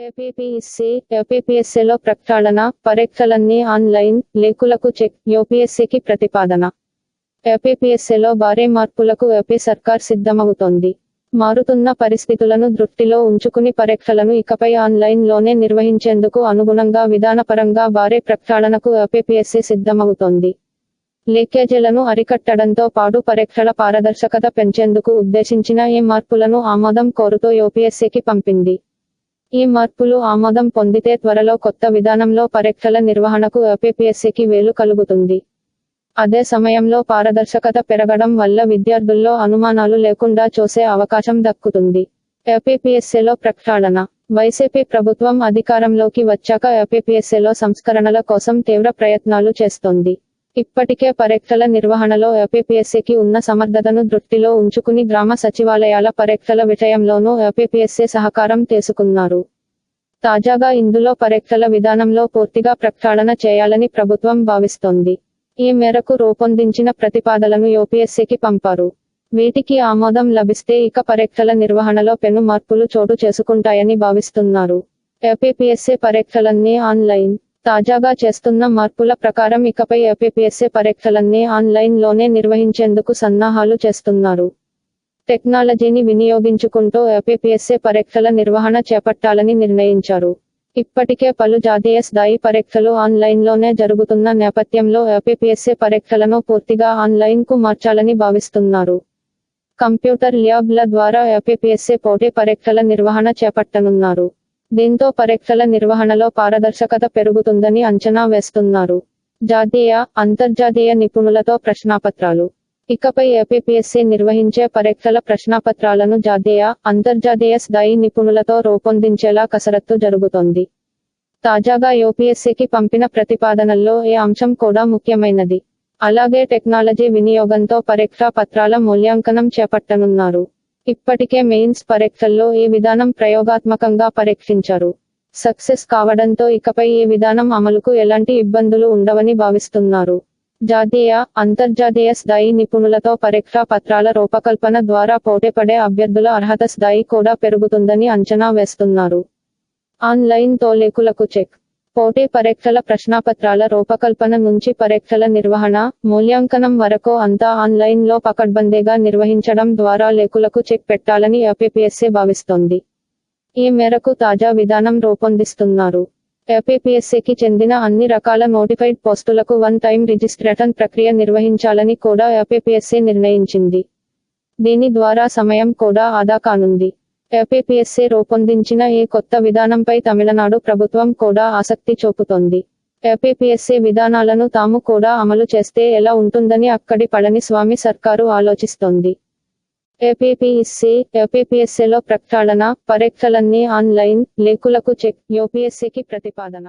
APPSC ఏపీపీఎస్సీలో ప్రక్షాళన పరీక్షలన్నీ online లేకులకు check యూపీఎస్సీకి ప్రతిపాదన. ఏపీపీఎస్సీలో భారీ మార్పులకు ఏపీ సర్కార్ సిద్ధమవుతోంది. మారుతున్న పరిస్థితులను దృష్టిలో ఉంచుకుని పరీక్షలను ఇకపై ఆన్లైన్లోనే నిర్వహించేందుకు అనుగుణంగా విధానపరంగా భారీ ప్రక్షాళనకు ఏపీపీఎస్సీ సిద్ధమవుతోంది. లీకేజీలను అరికట్టడంతో పాటు పరీక్షల పారదర్శకత పెంచేందుకు ఉద్దేశించిన ఈ మార్పులను ఆమోదం కోరుతూ యూపీఎస్సీకి పంపింది. ఈ మార్పులు ఆమోదం పొందితే త్వరలో కొత్త విధానంలో పరీక్షల నిర్వహణకు ఏపీపీఎస్సీకి వేలు కలుగుతుంది. అదే సమయంలో పారదర్శకత పెరగడం వల్ల విద్యార్థుల్లో అనుమానాలు లేకుండా చూసే అవకాశం దక్కుతుంది. ఏపీపీఎస్సీలో ప్రక్షాళన. వైసీపీ ప్రభుత్వం అధికారంలోకి వచ్చాక ఏపీపీఎస్సీలో సంస్కరణల కోసం తీవ్ర ప్రయత్నాలు చేస్తోంది. ఇప్పటికే పరీక్షల నిర్వహణలో ఏపీపీఎస్సీకి ఉన్న సమర్థతను దృష్టిలో ఉంచుకుని గ్రామ సచివాలయాల పరీక్షల విషయంలోనూ ఏపీపీఎస్సీ సహకారం తీసుకున్నారు. తాజాగా ఇందులో పరీక్షల విధానంలో పూర్తిగా ప్రక్షాళన చేయాలని ప్రభుత్వం భావిస్తోంది. ఈ మేరకు రూపొందించిన ప్రతిపాదనలను యూపీఎస్సీకి పంపారు. వీటికి ఆమోదం లభిస్తే ఇక పరీక్షల నిర్వహణలో పెను మార్పులు చోటు చేసుకుంటాయని భావిస్తున్నారు. ఏపీపీఎస్సీ పరీక్షలన్నీ ఆన్లైన్ తాజాగా చేస్తున్న మార్పుల ప్రకారం ఇకపై ఏపీపీఎస్సీ పరీక్షలన్నీ ఆన్లైన్లోనే నిర్వహించేందుకు సన్నాహాలు చేస్తున్నారు. టెక్నాలజీని వినియోగించుకుంటూ ఏపీపీఎస్సీ పరీక్షల నిర్వహణ చేపట్టాలని నిర్ణయించారు. ఇప్పటికే పలు జాతీయ స్థాయి పరీక్షలు ఆన్లైన్లోనే జరుగుతున్న నేపథ్యంలో ఏపీపీఎస్సీ పరీక్షలను పూర్తిగా ఆన్లైన్కు మార్చాలని భావిస్తున్నారు. కంప్యూటర్ ల్యాబ్ల ద్వారా ఏపీపీఎస్సీ పోటీ పరీక్షల నిర్వహణ చేపట్టనున్నారు. దీంతో పరీక్షల నిర్వహణలో పారదర్శకత పెరుగుతుందని అంచనా వేస్తున్నారు. జాతీయ అంతర్జాతీయ నిపుణులతో ప్రశ్నాపత్రాలు. ఇకపై ఏపీపీఎస్సీ నిర్వహించే పరీక్షల ప్రశ్నాపత్రాలను జాతీయ అంతర్జాతీయ స్థాయి నిపుణులతో రూపొందించేలా కసరత్తు జరుగుతోంది. తాజాగా యూపీఎస్సీకి పంపిన ప్రతిపాదనల్లో ఏ అంశం కూడా ముఖ్యమైనది. అలాగే టెక్నాలజీ వినియోగంతో పరీక్షా పత్రాల మూల్యాంకనం చేపట్టనున్నారు. ఇప్పటికే మెయిన్స్ పరీక్షల్లో ఈ విధానం ప్రయోగాత్మకంగా పరీక్షించారు. సక్సెస్ కావడంతో ఇకపై ఈ విధానం అమలుకు ఎలాంటి ఇబ్బందులు ఉండవని భావిస్తున్నారు. జాతీయ అంతర్జాతీయ స్థాయి నిపుణులతో పరీక్షా పత్రాల రూపకల్పన ద్వారా పోటీపడే అభ్యర్థుల అర్హత స్థాయి కూడా పెరుగుతుందని అంచనా వేస్తున్నారు. ఆన్లైన్ తోలేకులకు చెక్ పోటీ పరీక్షల ప్రశ్నాపత్రాల రూపకల్పన నుంచి పరీక్షల నిర్వహణ మూల్యాంకనం వరకు అంతా ఆన్లైన్లో పకడ్బందీగా నిర్వహించడం ద్వారా లేకులకు చెక్ పెట్టాలని ఏపీపీఎస్సీ భావిస్తోంది. ఈ మేరకు తాజా విధానం రూపొందిస్తున్నారు. ఏపీపీఎస్సీకి చెందిన అన్ని రకాల నోటిఫైడ్ పోస్టులకు వన్ టైం రిజిస్ట్రేషన్ ప్రక్రియ నిర్వహించాలని కూడా ఏపీపీఎస్సీ నిర్ణయించింది. దీని ద్వారా సమయం కూడా ఆదా కానుంది. ఏపీపీఎస్సీ రూపొందించిన ఈ కొత్త విధానంపై తమిళనాడు ప్రభుత్వం కూడా ఆసక్తి చూపుతోంది. ఏపీపీఎస్సీ విధానాలను తాము కూడా అమలు చేస్తే ఎలా ఉంటుందని అక్కడి పళనిస్వామి సర్కారు ఆలోచిస్తోంది. ఏపీపీఎస్సీ ఏపీపీఎస్సీలో ప్రక్షాళన పరీక్షలన్నీ ఆన్లైన్ లేకులకు చెక్ యూపీఎస్సీకి ప్రతిపాదన.